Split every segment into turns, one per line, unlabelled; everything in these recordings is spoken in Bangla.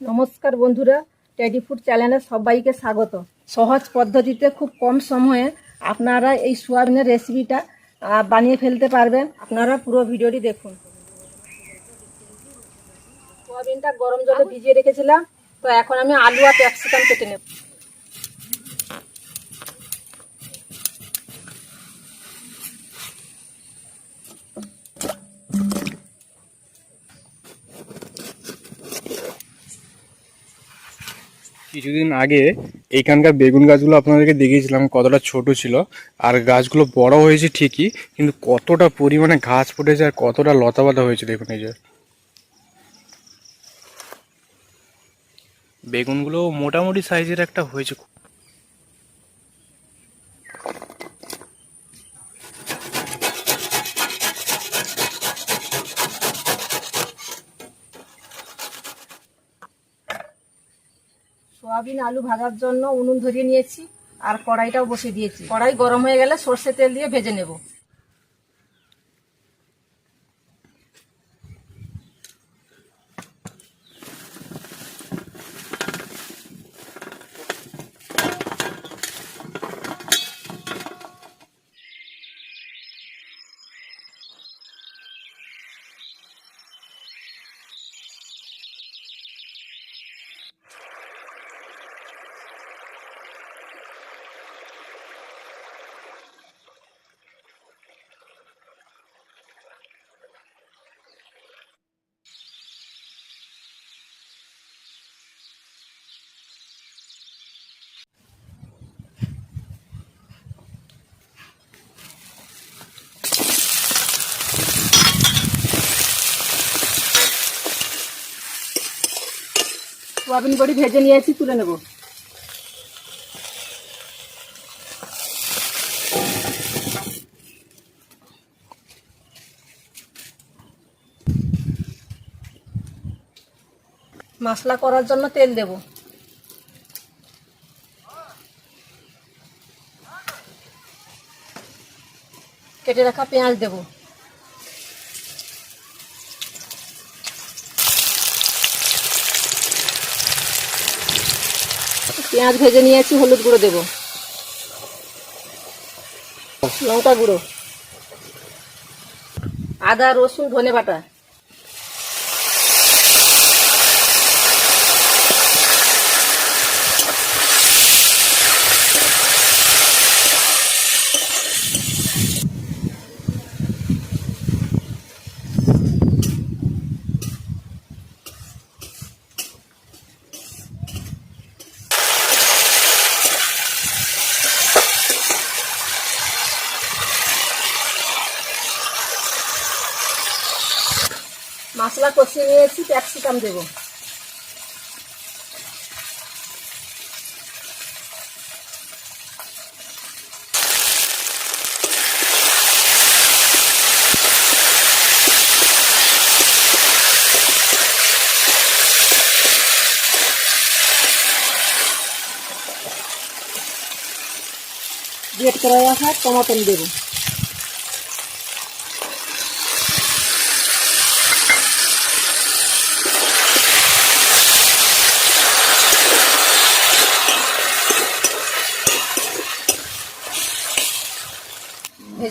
নমস্কার বন্ধুরা টেডি ফুড চ্যানেলে সবাইকে স্বাগত। সহজ পদ্ধতিতে খুব কম সময়ে আপনারা এই সোয়াবিনের রেসিপিটা বানিয়ে ফেলতে পারবেন। আপনারা পুরো ভিডিওটি দেখুন। সোয়াবিনটা গরম জলে ভিজিয়ে রেখেছিলাম, তো এখন আমি আলু আর ক্যাপসিকাম কেটে নেব।
কিছুদিন আগে এইখানকার বেগুন গাছগুলো আপনাদেরকে দেখিয়েছিলাম, কতটা ছোট ছিল। আর গাছগুলো বড় হয়েছে ঠিকই, কিন্তু কতটা পরিমাণে ঘাস ফুটেছে আর কতটা লতাপাতা হয়েছে দেখুন এই যে। বেগুনগুলো মোটামুটি সাইজের একটা হয়েছে
সোয়াবিন, আলু ভাজার জন্য উনুন ধরিয়ে নিয়েছি আর কড়াইটাও বসে দিয়েছি। কড়াই গরম হয়ে গেলে সর্ষে তেল দিয়ে ভেজে নেব। সোয়াবিন বড়ি ভেজে নিয়েছি তুলে নেব। মশলা করার জন্য তেল দেব। কেটে রাখা পেঁয়াজ দেব। পেঁয়াজ ভেজে নিয়েছি হলুদ গুঁড়ো দেব। লঙ্কা গুঁড়ো। আদা রসুন ধনে বাটা মশলা কষিয়ে নিয়েছি ক্যাপসিকাম দেবো। গ্রেট করা রাখা টমাটো দেবো।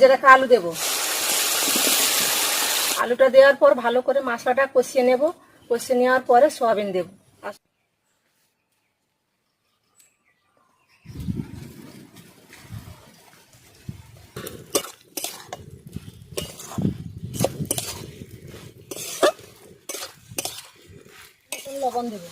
ভেজে রাখা আলু দেব। আলুটা দেওয়ার পর ভালো করে মশলাটা কষিয়ে নেব। কষিয়ে নেওয়ার পরে সয়াবিন দেব। লবণ দেবো।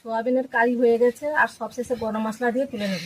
সোয়াবিনের কারি হয়ে গেছে আর সবশেষে গরম মশলা দিয়ে তুলে নেব।